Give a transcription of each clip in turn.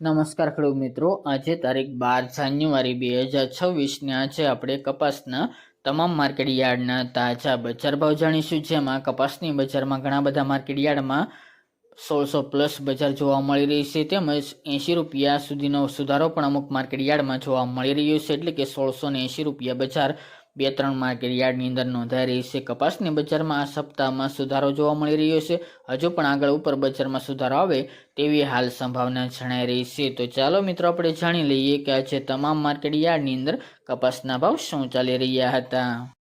નમસ્કાર ખેડૂત મિત્રો. આજે તારીખ બાર જાન્યુઆરી બે હજાર છવ્વીસને આજે આપણે કપાસના તમામ માર્કેટ યાર્ડના તાજા બજાર ભાવ જાણીશું. જેમાં કપાસની બજારમાં ઘણા બધા માર્કેટ યાર્ડમાં સોળસો પ્લસ બજાર જોવા મળી રહી છે. તેમજ એંશી રૂપિયા સુધીનો સુધારો પણ અમુક માર્કેટ યાર્ડમાં જોવા મળી રહ્યો છે. એટલે કે સોળસો ને એંશી રૂપિયા બજાર બે ત્રણ માર્કેટ યાર્ડની અંદર નોંધાઈ રહી છે. કપાસની બજારમાં આ સપ્તાહમાં સુધારો જોવા મળી રહ્યો છે. હજુ પણ આગળ ઉપર બજારમાં સુધારો આવે તેવી હાલ સંભાવના જણાઈ રહી છે. તો ચાલો મિત્રો, આપણે જાણી લઈએ કે આજે તમામ માર્કેટ યાર્ડની અંદર કપાસના ભાવ શું ચાલી રહ્યા હતા.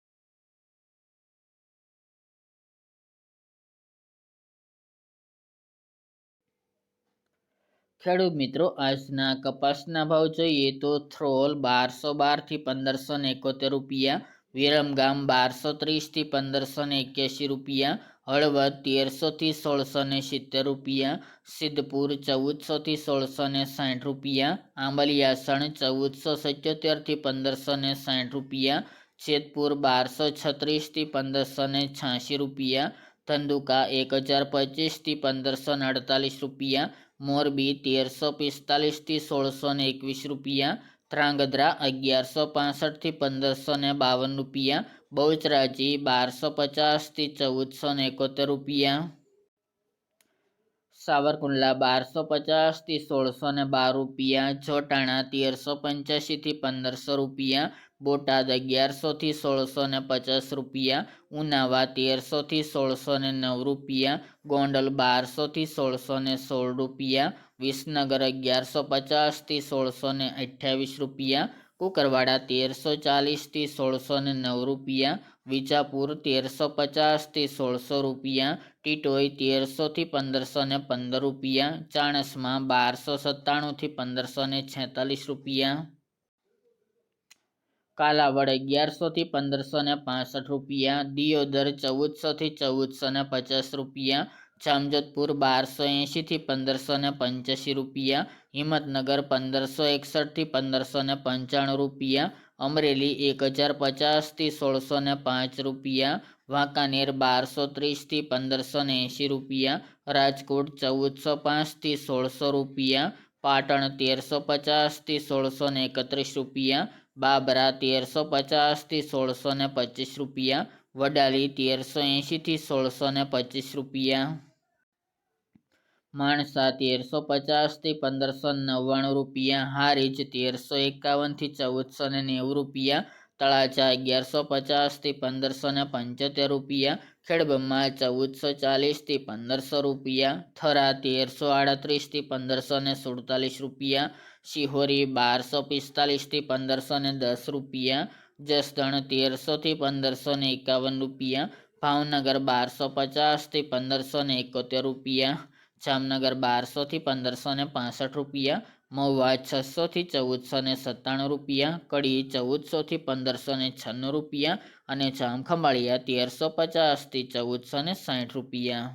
ખેડૂત મિત્રો, આજના કપાસના ભાવ જોઈએ તો થ્રોલ બારસો બારથી પંદરસો ને એકોતેર રૂપિયા, વિરમગામ બારસો ત્રીસથી પંદરસો ને એક્યાસી રૂપિયા, હળવદ તેરસોથી સોળસો ને સિત્તેર રૂપિયા, સિદ્ધપુર ચૌદસોથી સોળસો ને સાઠ રૂપિયા આંબલિયાસણ ચૌદસો સિત્યોતેરથી પંદરસો ને સાઠ રૂપિયા, જેતપુર બારસો છત્રીસથી પંદરસો ને છ્યાસી રૂપિયા, ધંધુકા એક હજાર પચીસથી પંદરસો ને અડતાલીસ રૂપિયા મોરબી તેરસો પિસ્તાલીસથી સોળસો ને એકવીસ રૂપિયા ધ્રાંગધ્રા અગિયારસો પાસઠથી પંદરસો ને બાવન રૂપિયા, બહુચરાજી બારસો પચાસથી ચૌદસો ને એકોતેર રૂપિયા. સાવરકુંડલા બારસો પચાસથી સોળસો ને બાર રૂપિયા, જોટાણા તેરસો પંચ્યાસીથી પંદરસો રૂપિયા, બોટાદ અગિયારસોથી સોળસો ને પચાસ રૂપિયા, ઉનાવા તેરસોથી સોળસો ને નવ રૂપિયા, ગોંડલ બારસોથી સોળસો ને સોળ રૂપિયા, વિસનગર અગિયારસો પચાસથી સોળસો ને અઠ્યાવીસ રૂપિયા, કુકરવાડા તેરસો ચાલીસથી સોળસો ને નવ રૂપિયા વિજાપુર તેરસો પચાસથી સોળસો રૂપિયા, ટીટોઈ તેરસોથી પંદરસો ને પંદર રૂપિયા, ચાણસમાં બારસો સત્તાણુંથી પંદરસો ને છેતાલીસ રૂપિયા. કાલાવડ અગિયારસોથી પંદરસો ને પાસઠ રૂપિયા, દિયોદર ચૌદસોથી ચૌદસો ને પચાસ રૂપિયા, જામજોધપુર બારસો એંશીથી પંદરસો ને પંચ્યાસી રૂપિયા હિંમતનગર પંદરસો એકસઠથી પંદરસો ને પંચાણું રૂપિયા, અમરેલી એક હજાર પચાસથી સોળસો ને પાંચ રૂપિયા, વાંકાનેર બારસો ત્રીસથી પંદરસો ને એંશી રૂપિયા, રાજકોટ ચૌદસો પાંચથી સોળસો રૂપિયા, પાટણ તેરસો પચાસથી સોળસો ને એકત્રીસ રૂપિયા, બાબરા તેરસો પચાસથી સોળસો ને પચીસ રૂપિયા, વડાલી તેરસો એંશીથી સોળસો ને પચીસ રૂપિયા. માણસા તેરસો પચાસથી પંદરસો નવ્વાણું રૂપિયા હારીજ તેરસો એકાવનથી ચૌદસો ને નેવું રૂપિયા, તળાજા અગિયારસો પચાસથી પંદરસો ને પંચોતેર રૂપિયા ખેડબ્રહ્મા ચૌદસો ચાલીસથી પંદરસો રૂપિયા, થરા તેરસો આડત્રીસથી પંદરસો ને સુડતાલીસ રૂપિયા, શિહોરી બારસો પિસ્તાલીસથી પંદરસો ને દસ રૂપિયા, જસદણ તેરસોથી પંદરસો ને એકાવન રૂપિયા, ભાવનગર બારસો પચાસથી પંદરસો ને એકોતેર રૂપિયા જામનગર બારસોથી પંદરસો ને પાસઠ રૂપિયા, મહુવા છસોથી ચૌદસો ને સત્તાણું રૂપિયા, કડી ચૌદસોથી પંદરસો ને છન્નું રૂપિયા અને જામખંભાળિયા તેરસો પચાસથી ચૌદસો ને સાઠ રૂપિયા.